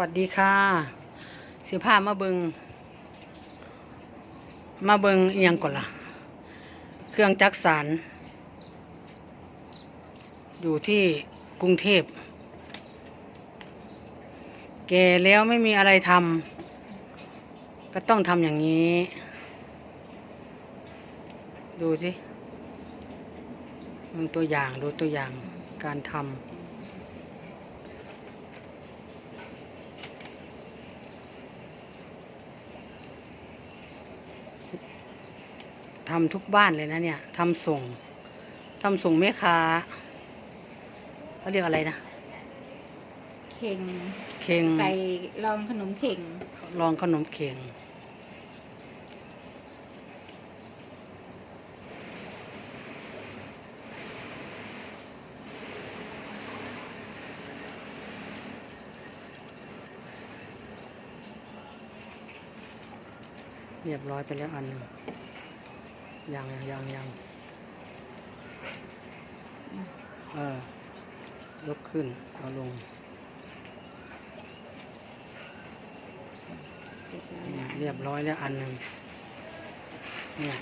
วัสดีค่ะสิพามาเบิงมาเบิงเอียงก่อนล่ะเครื่องจักสารอยู่ที่กรุงเทพ แก่แล้วไม่มีอะไรทำก็ต้องทำอย่างนี้ ดูสิดูตัวอย่างดูตัวอย่างการทำ ทำทุกบ้านเลยนะเนี่ยทำส่งทำส่งแม่ค้าเขาเรียกอะไรนะ เข่งเข่งใส่รองขนมเข่งลองขนมเข่งเรียบร้อยไปแล้วอันหนึ่ง ยังยังยังเออยกขึ้น เอาลงเนี่ยเรียบร้อยแล้วอันหนึ่งเนี่ย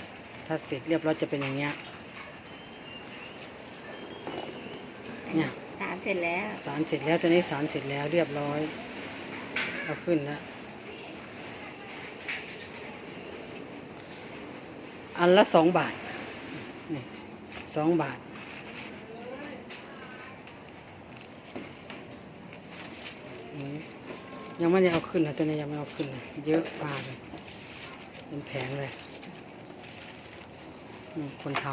ถ้าเสร็จเรียบร้อยจะเป็นอย่างเงี้ยเนี่ยสามเสร็จแล้วสารเสร็จแล้วตัวนี้สารเสร็จแล้วเรียบร้อยเอาขึ้นแล้ว อันละสองบาทนี่สองบาท ยังไม่ได้เอาขึ้นนะตัวนี้ยังไม่เอาขึ้นเลยเยอะมากเลยเป็นแผงเลยคนท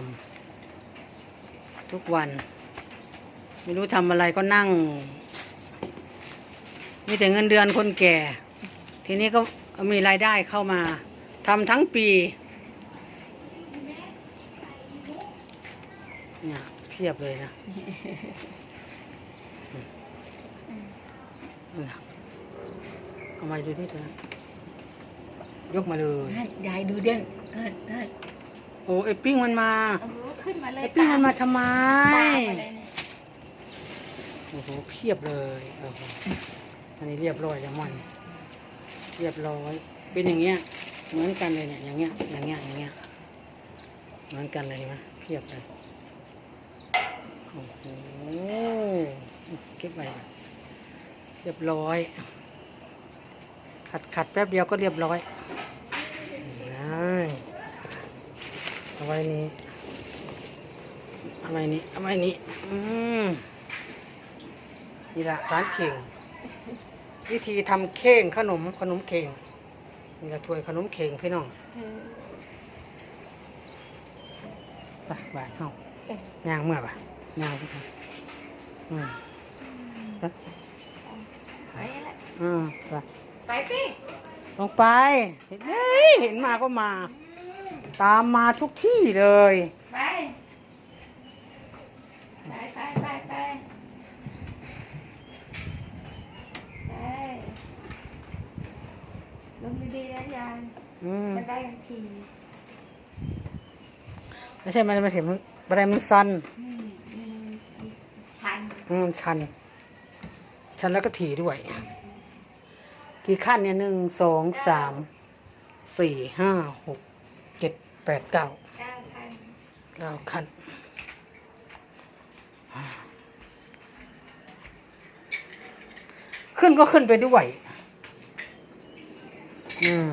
ำทุกวัน ไม่รู้ทำอะไรก็นั่ง มีแต่เงินเดือนคนแก่ ทีนี้ก็มีรายได้เข้ามาทำทั้งปี เนี่ยเพียบเลยนะนั่นน่ะเอามาดูดิตัวนั้นยกมาเลยนั่นยายดูเด่นนั่นนั่นโอ้ไอปิ้งมันมาโอ้โหขึ้นมาเลยไอปิ้งมันมาทำไมตามมาเลยเนี่ยโอ้โหเพียบเลยโอ้โหอันนี้เรียบร้อยแล้วมันเรียบร้อย เป็นอย่างเงี้ยเหมือนกันเลยเนี่ยอย่างเงี้ยอย่างเงี้ยอย่างเงี้ยเหมือนกันเลยเห็นไหมเพียบเลย โอ้โห เก็บไว้ก่อนเรียบร้อย ขัดขัดแป๊บเดียวก็เรียบร้อยได้เอาไว้นี้เอาไว้นี้เอาไว้นี้อืมนี่ละร้านเข่ง วิธีทำเข่งขนมขนมเข่งนี่ละถ้วยขนมเข่งพี่น้องไปบ้านเฮาย่างเมื่อปะย่างพี่น้องอืม ไปไปแล้วอืมไปไปพี่ลงไป เห็นเฮ้ยเห็นมาก็มา ตามมาทุกที่เลย ไปไปไปไปไปไปลงดีๆนะยายอืมมันได้ทันทีไม่ใช่มันไม่เห็นมันบันไดมันสั้นอืมอืมชัน อืมชัน ชันแล้วก็ถีด้วย กี่ขั้นเนี่ยหนึ่งสองสามสี่ห้าหกเจ็ดแปดเก้าเก้าขั้นขึ้นก็ขึ้นไปด้วย อืม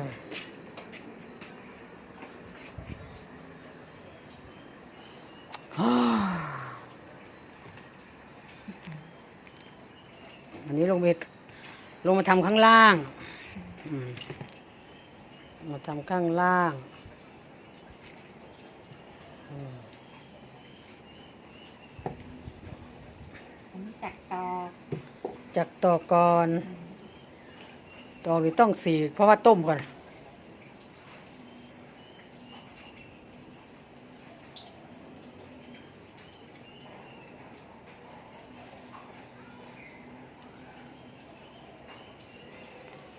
ฮ่า อันนี้ลงไปลงมาทำข้างล่างอืมมาทำข้างล่างอืมผมจักตอกจักต่อก่อนตอกหรือต้องสีกเพราะว่าต้มก่อน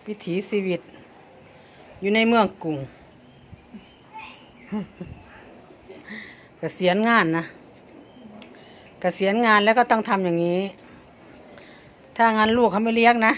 วิถีชีวิต อยู่ในเมืองกรุงกเกษียณงานนะเกษียณงานแล้วก็ต้องทำอย่างนี้ ถ้างานลูกเขาไม่เลี้ยงนะ